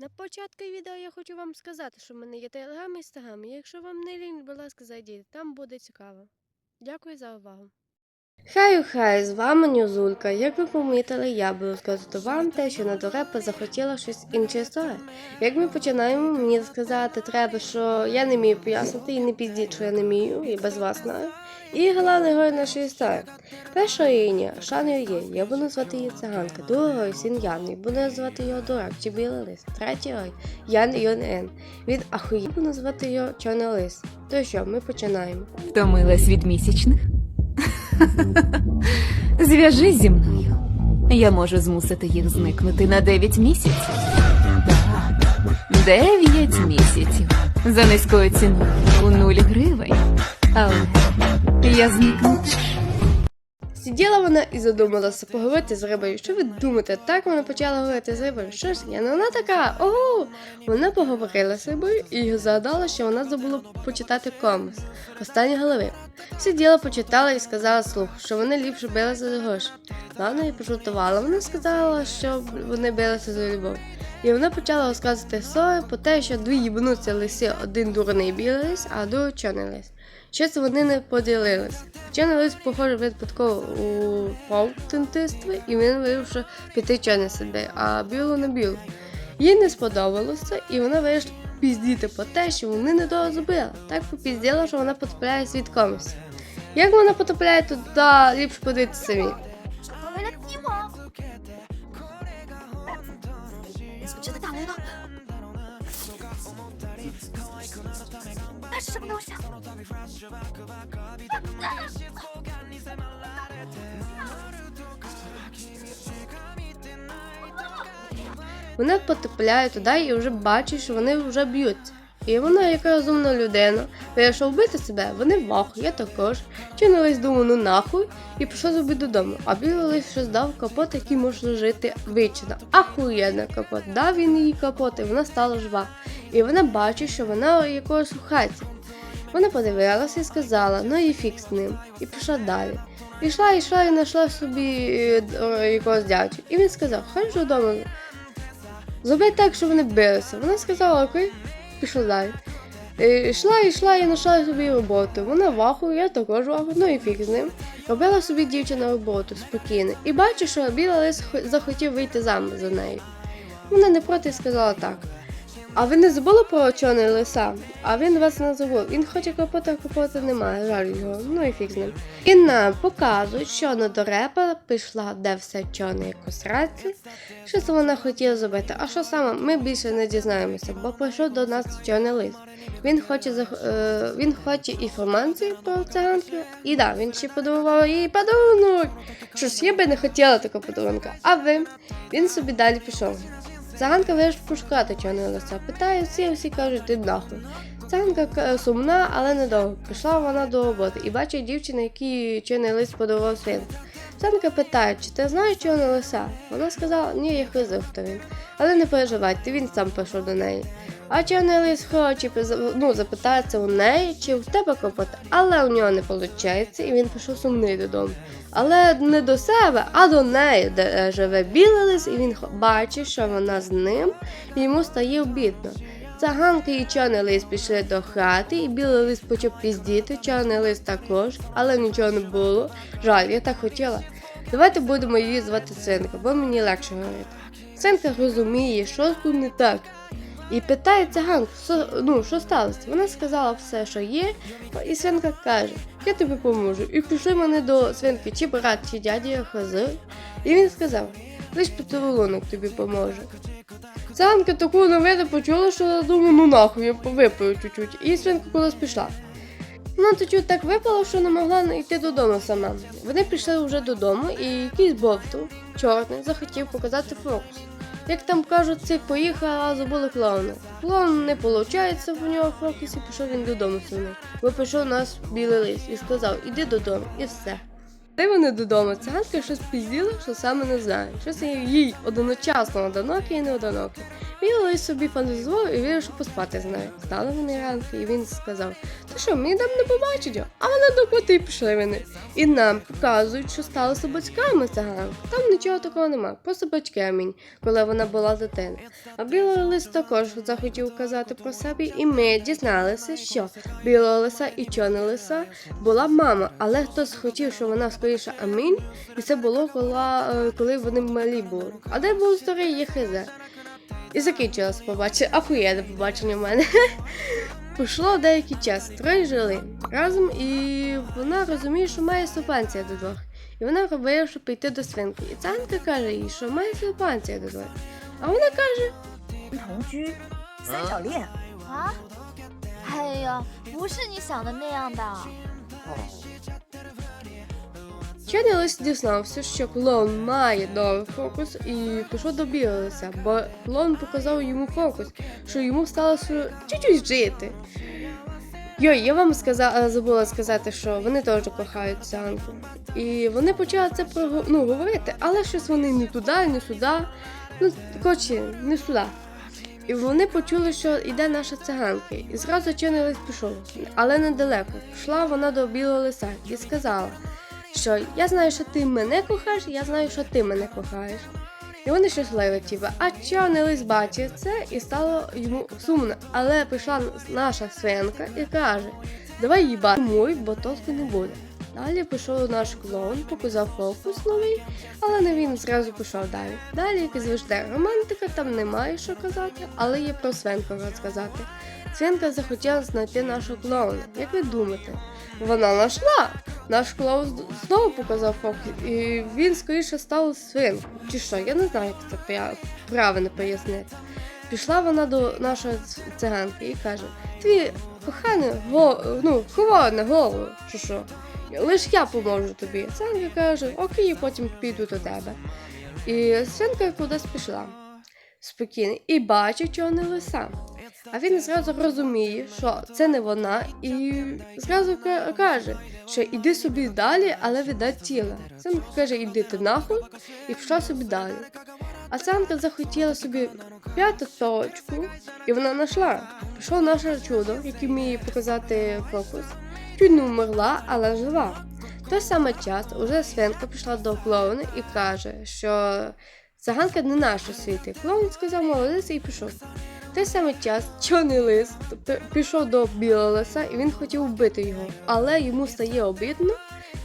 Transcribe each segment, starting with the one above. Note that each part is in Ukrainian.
На початку відео я хочу вам сказати, що в мене є телеграм і інстаграм. Якщо вам не лінь, будь ласка, зайдіть, там буде цікаво. Дякую за увагу. Хай хай, з вами Нюзулька. Як ви помітили, я буду сказати вам те, що на дорепа захотіла щось інше історія. Як ми починаємо, мені сказати треба, що я не вмію пояснити і не підіть, що я не вмію, і без вас знаю. І головний герой нашої історії. Перша героїня Шаною є, я буду звати її циганка, другий герой син Ян, буду звати його дурак чи білий лис. Третій герой Ян Йон Ен. Від Ахуї буду звати його Чорний лис. То що, ми починаємо. Втомилась від місячних? Зв'яжись зі мною. Я можу змусити їх зникнути на 9 місяців. 9 місяців. За низькою ціною у 0 гривень. Але я зникну. Сиділа вона і задумалася поговорити з рибою. Що ви думаєте? Так вона почала говорити з рибою. Що ж я? Ну вона така. Ого! Вона поговорила з рибою і згадала, що вона забула почитати комікс останні голови. Сиділа, почитала і сказала слух, що вони ліпше билися за гроші. Ладно, і пожартувала. Вона сказала, що вони билися за любов. І вона почала розказувати історію про те, що дві їбануться лиси, один дурний білий лис, а другий чорний лис. Щось вони не поділилися. Чорний лист похоже, випадково у в і він вирішив піти чорний сиди, а білу на білу. Їй не сподобалося, і вона вирішила піздіти по те, що вони не того зробили. Так попізділа, що вона потрапляє свідкомість. Як вона потрапляє туди, ліпше подивитися самі. 맛있어 먹어보자 Вони потрапляють туди і вже бачить, що вони вже б'ються. І вона, яка розумна людина, вирішила вбити себе, вони вах, я також. Чинилась думаю, ну нахуй, і пішла зробити додому. А білий що здав капот, який може жити вічно. Ахуєнний капот. Дав він її капот, і вона стала жива. І вона бачить, що вона якогось у хаті. Вона подивилася і сказала, ну і фік з ним, і пішла далі. Ішла, йшла і знайшла собі е, якогось дядю. І він сказав, хай ж додому. Зроби так, щоб вони билися. Вона сказала, окей, пішла далі. Е, Йшла, йшла і знайшла собі роботу. Вона в аху, я також в аху, ну і фіг з ним. Робила собі дівчина роботу спокійно. І бачу, що біла лис хо- захотів вийти замуж за нею. Вона не проти сказала так. А ви не забули про чорний лиса? А він вас не забув. Він хоче капота, а капота немає, жаль його. Ну і фіг з ним. І нам показують, що на дорепа пішла, де все як у. Що це вона хотіла зробити? А що саме? Ми більше не дізнаємося, бо прийшов до нас чорний лист. Він хоче зах- е, він хоче інформації про циганки. І да, він ще подарував їй подарунок. Що ж, я би не хотіла такого подарунка. А ви? Він собі далі пішов. Циганка вирішила пошукати чорного лиса. Питає всі, всі кажуть, ти нахуй. Циганка е, сумна, але недовго. Пішла вона до роботи і бачить дівчину, які чорний лист подавав свинку. Циганка питає, чи ти знаєш чорного лиса? Вона сказала, ні, я хизив, хто він. Але не переживайте, він сам пішов до неї. А чорний лис хоче ну, запитається у неї, чи в тебе копот, але у нього не виходить, і він пішов сумний додому. Але не до себе, а до неї, де е, живе білий лис, і він бачить, що вона з ним, і йому стає обідно. Цаганка і чорний лис пішли до хати, і білий лис почав піздіти, чорний лис також, але нічого не було. Жаль, я так хотіла. Давайте будемо її звати Синка, бо мені легше говорити. Синка розуміє, що тут не так. І питає циганку, що, ну, що сталося. Вона сказала все, що є, і свинка каже, я тобі поможу. І пішли вони до свинки, чи брат, чи дядя хази. І він сказав, лиш поцілунок тобі поможе. Циганка таку новину почула, що я думаю, ну нахуй, я випою чуть-чуть. І свинка кудись пішла. Вона чуть так випала, що не могла йти додому сама. Вони пішли вже додому, і якийсь бовту, чорний, захотів показати фокус. Як там кажуть, цей поїхав, а забули клоуна. Клоун не виходить в нього фокус і пішов він додому сумний. Бо пішов нас білий лис і сказав, іди додому, і все. Йти вони додому. Циганка щось пізділа, що саме не знає. Щось їй одночасно одинокий і не одинокий. Він лиш собі фантазував і вирішив поспати з нею. Стали вони ранки, і він сказав: Ти що, мені там не побачить? А вони до коти пішли вони. І нам показують, що сталося з батьками циганки. Там нічого такого нема, просто батьки амінь, коли вона була дитина. А білий лис також захотів казати про себе, і ми дізналися, що білого лиса і чорного лиса була мама, але хтось хотів, щоб вона скоріше амінь, і це було коли, е, коли вони малі були. А де був старий Єхизе? І закінчилось побачення. Ахуєнне побачення в мене. Пройшло деякий час, троє жили разом, і вона розуміє, що має субвенція до двох. І вона вирішила піти до свинки. І цянка каже їй, що має субвенція до двох. А вона каже, 同居，三角恋。啊？哎呀，不是你想的那样的。 Лис дізнався, що клоун має новий фокус і пішов до білоса, бо клоун показав йому фокус, що йому сталося чуть-чуть жити. Йой, я вам сказала, забула сказати, що вони теж кохають Санку. І вони почали це ну, говорити, але щось вони не туди, не сюди. Ну, коротше, не сюди. І вони почули, що йде наша циганка, і зразу чорний лис пішов, але недалеко. Пішла вона до білого лиса і сказала, що я знаю, що ти мене кохаєш, я знаю, що ти мене кохаєш. І вони щасливі, типу. А чорний лис бачить це і стало йому сумно. Але прийшла наша свинка і каже: Давай їбати мой, бо толку не буде. Далі пішов наш клоун, показав фокус новий, але не він зразу пішов далі. Далі, як і завжди, романтика, там немає що казати, але є про свинку розказати. Свинка захотіла знайти нашого клоуна. Як ви думаєте? Вона знайшла. Наш клоун знову показав фокус, і він скоріше став свинкою. Чи що? Я не знаю, як це правильно пояснити. Пішла вона до нашої циганки і каже: Твій коханий го, ну, хворий на голову, чи що? Лиш я поможу тобі. Циганка каже, окей, потім піду до тебе. І свинка кудись пішла. Спокійно, і бачить чорний лиса. А він зразу розуміє, що це не вона, і зразу каже, що іди собі далі, але віддай тіло. Санка каже, іди ти нахуй, і пішла собі далі. А Санка захотіла собі п'яту точку, і вона знайшла. Пішов наше чудо, яке вміє показати фокус. Чуть не вмерла, але жива. Той самий час уже свинка пішла до клоуна і каже, що циганка не наша світи. Клоун сказав молодець і пішов. В той самий час чорний лис п- пішов до білого лиса і він хотів вбити його, але йому стає обідно,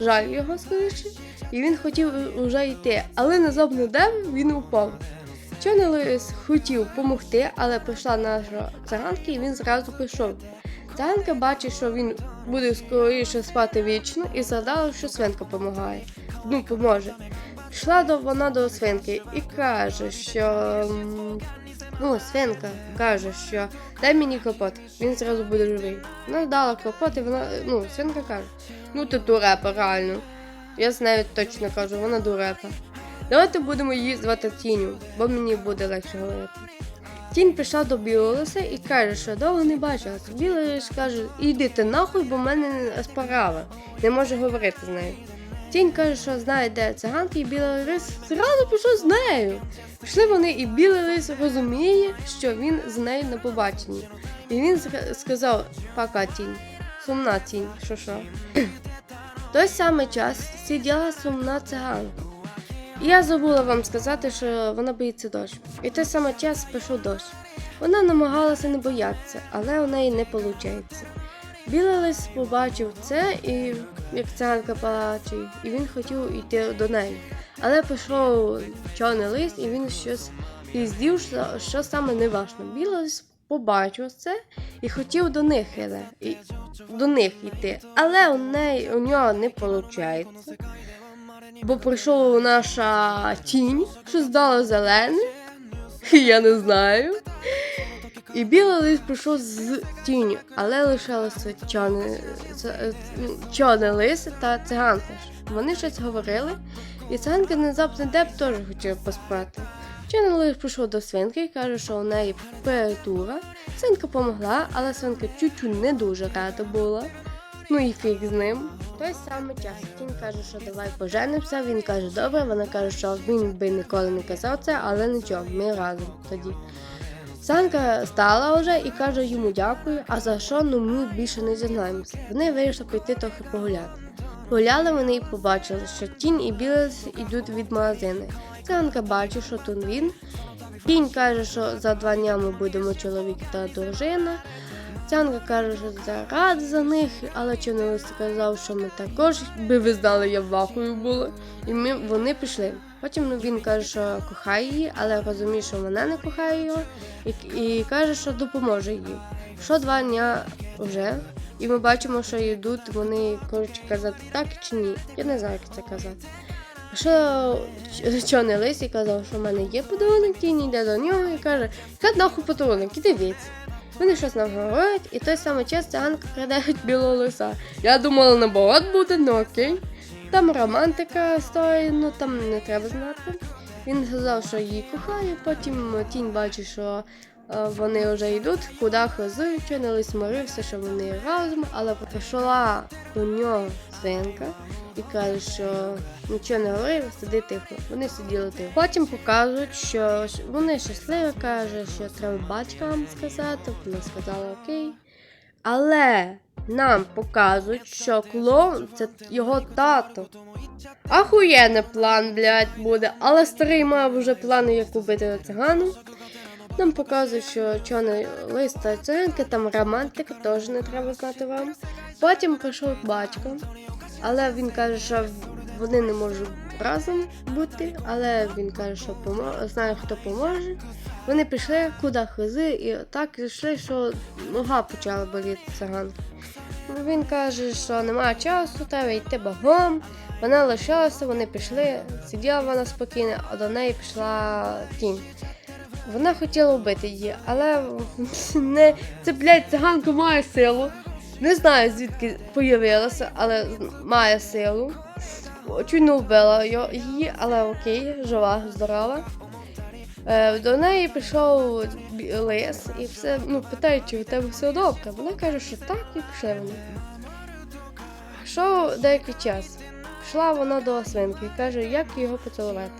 жаль його скоріше, і він хотів вже йти, але внезапно де він упав. Чорний лис хотів допомогти, але прийшла наша циганка і він зразу пішов. Циганка бачить, що він буде скоріше спати вічно і згадала, що свинка допомагає. Ну, поможе. Пішла до, вона до свинки і каже, що. Ну, свинка каже, що дай мені клопот, він зразу буде живий. Вона дала клопот, і вона, ну, свинка каже, ну ти дурепа, реально. Я з нею точно кажу, вона дурепа. Давайте будемо її звати тінню, бо мені буде легше говорити. Тінь прийшла до білого лиса і каже, що довго не бачилася. Білий лис каже, іди ти нахуй, бо в мене справа. Не може говорити з нею. Тінь каже, що знає, де циганки, і білий лис зразу пішов з нею. Пішли вони, і білий лис розуміє, що він з нею на побаченні. І він сказав, пока тінь, сумна тінь, що що. Той самий час сиділа сумна циганка. І я забула вам сказати, що вона боїться дощ. І той самий час пішов дощ. Вона намагалася не боятися, але у неї не виходить. Білий лис побачив це, і як циганка плаче, і він хотів йти до неї. Але пішов чорний лист, і він щось піздів, що, що саме не важно. Білий лис побачив це і хотів до них і, до них йти. Але у неї у нього не виходить. Бо прийшов наша тінь, що здала зелене, я не знаю. І білий лис прийшов з тінню, але лишалося чорний, це- ну, чорний лис та циганка. Вони щось говорили, і циганка внезапно де б теж хотіла поспати. Чорний лис прийшов до свинки і каже, що у неї температура. Свинка помогла, але свинка чуть-чуть не дуже рада була. Ну і фіг з ним. Той самий час. Тінь каже, що давай поженимося. Він каже, добре. Вона каже, що він би ніколи не казав це, але нічого, ми разом тоді. Санка стала вже і каже йому дякую, а за що ну ми більше не дізнаємося. Вони вирішили піти трохи погуляти. Гуляли вони і побачили, що тінь і білес йдуть від магазину. Санка бачить, що тут він. Тінь каже, що за два дня ми будемо чоловік та дружина. Цянка каже, що це рад за них, але чоловік сказав, що ми також, би ви знали, я вахою була. І ми, вони пішли. Потім він каже, що кохає її, але розуміє, що вона не кохає його, і, і каже, що допоможе їй. Що два дня вже, і ми бачимо, що йдуть вони, коротше казати так чи ні. Я не знаю, як це казати. Що чорний лис і казав, що в мене є подарунок, тінь йде до нього і каже, яка нахуй подарунок, іди віць. Вони щось нам говорять, і той самий час циганка краде білого лиса. Я думала, наоборот буде, ну окей. Там романтика стоїть, ну там не треба знати. Він сказав, що її кохає, потім тінь бачить, що е, вони вже йдуть, куди чорний лис морився, що вони разом, але прийшла до нього свинка і каже, що нічого не говорив, сиди тихо. Вони сиділи тихо. Потім показують, що вони щасливі, каже, що треба батькам сказати. Вона сказала окей. Але нам показують, що клоун це його тато. Ахуєнний план, блядь, буде. Але старий мав вже плани, як убити цигану. Нам показують, що чорний лист та циганки, там романтика, теж не треба знати вам. Потім прийшов батько, але він каже, що вони не можуть разом бути, але він каже, що знає, хто поможе. Вони пішли куди хизи, і так йшли, що нога почала боліти циганки. Він каже, що немає часу, треба йти багом. Вона лишилася, вони пішли, сиділа вона спокійно, а до неї пішла тінь. Вона хотіла вбити її, але не це, блядь, циганка має силу. Не знаю звідки появилася, але має силу. Чуть вбила її, але окей, жива, здорова. Е, до неї пішов лис і все, ну, питає, чи у тебе все добре. Вона каже, що так, і пішли вони. Пішов деякий час. Пішла вона до свинки і каже, як його поцілувати.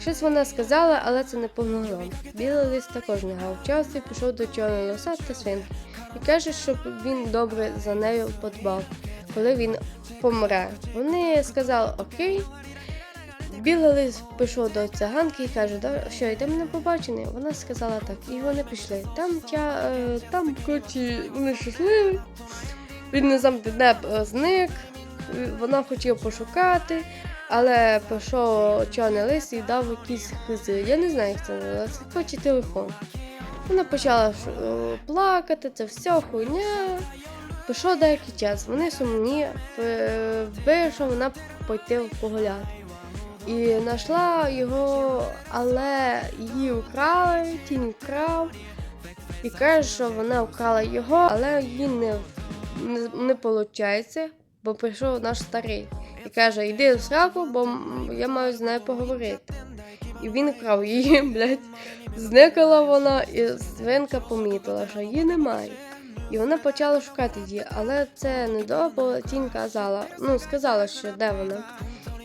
Щось вона сказала, але це не помогло. Білий лис також не гав і пішов до чорного лиса та свинки. І каже, щоб він добре за нею подбав, коли він помре. Вони сказали окей. Білий лис пішов до циганки і каже, «Да, що йдемо на побачення. Вона сказала так, і вони пішли. Там тя, е, там коротше, вони щасливі. Він не де е, зник. Вона хотіла пошукати, але пішов чорний лис і дав якісь хизи. Я не знаю, як це називається. Хоче телефон. Вона почала е, плакати, це все хуйня. Пішов деякий час. Вони сумні, вирішила вона пойти погуляти. І знайшла його, але її вкрали, тінь вкрав. І каже, що вона вкрала його, але їй не, не, не виходить, бо прийшов наш старий. І каже, йди в сраку, бо я маю з нею поговорити. І він вкрав її, блядь. Зникала вона, і свинка помітила, що її немає. І вона почала шукати її, але це не добре, бо тінь казала, ну сказала, що де вона.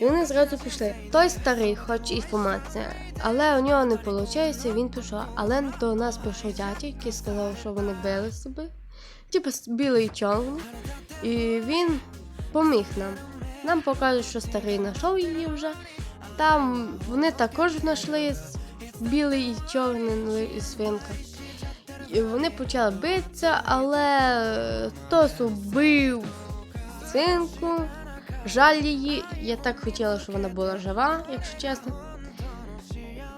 І вони зразу пішли. Той старий, хоч інформація, але у нього не вийшло, він пішов. Але до нас прийшов дядя, який сказав, що вони били себе. Типу білий чорний. І він поміг нам. Нам показують, що старий знайшов її вже. Там вони також знайшли білий і чорний і свинка. І вони почали битися, але хтось убив свинку. Жаль її. Я так хотіла, щоб вона була жива, якщо чесно.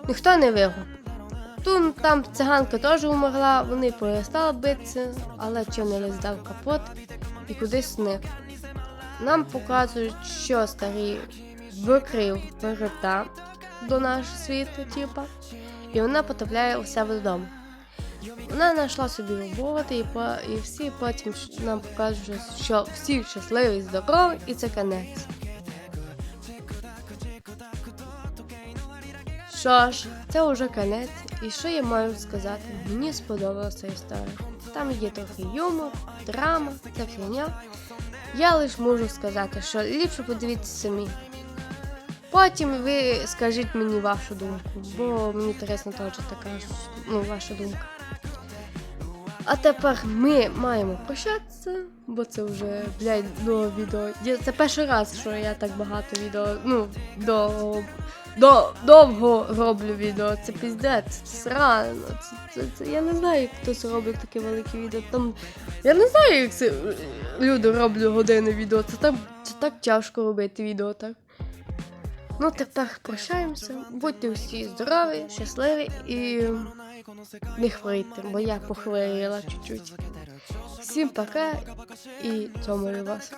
Ніхто не виграв. Тут там циганка теж умерла, вони перестали битися, але чорний лис дав капот і кудись зник. Нам показують, що старий викрив ворота до нашого світу, типа, і вона потрапляє у себе вдома. Вона знайшла собі роботу, і, по, і всі потім нам покажуть, що всі щасливі, здорові, і це кінець. Що ж, це вже кінець, і що я маю сказати? Мені сподобалася історія. Там є трохи юмор, драма, це фігня. Я лише можу сказати, що ліпше подивіться самі. Потім ви скажіть мені вашу думку, бо мені інтересно теж така ну, ваша думка. А тепер ми маємо прощатися, бо це вже блядь, нове відео. Це перший раз, що я так багато відео, ну, до, до, довго роблю відео. Це піздець, це срано. Це, це, це, я не знаю, як хтось робить таке велике відео. Там, я не знаю, як це люди роблять години відео. Це так, це так тяжко робити відео, так. Ну, тепер прощаємося. Будьте всі здорові, щасливі і не хворійте, бо я похворіла чуть-чуть. Всім пока і цьому вас.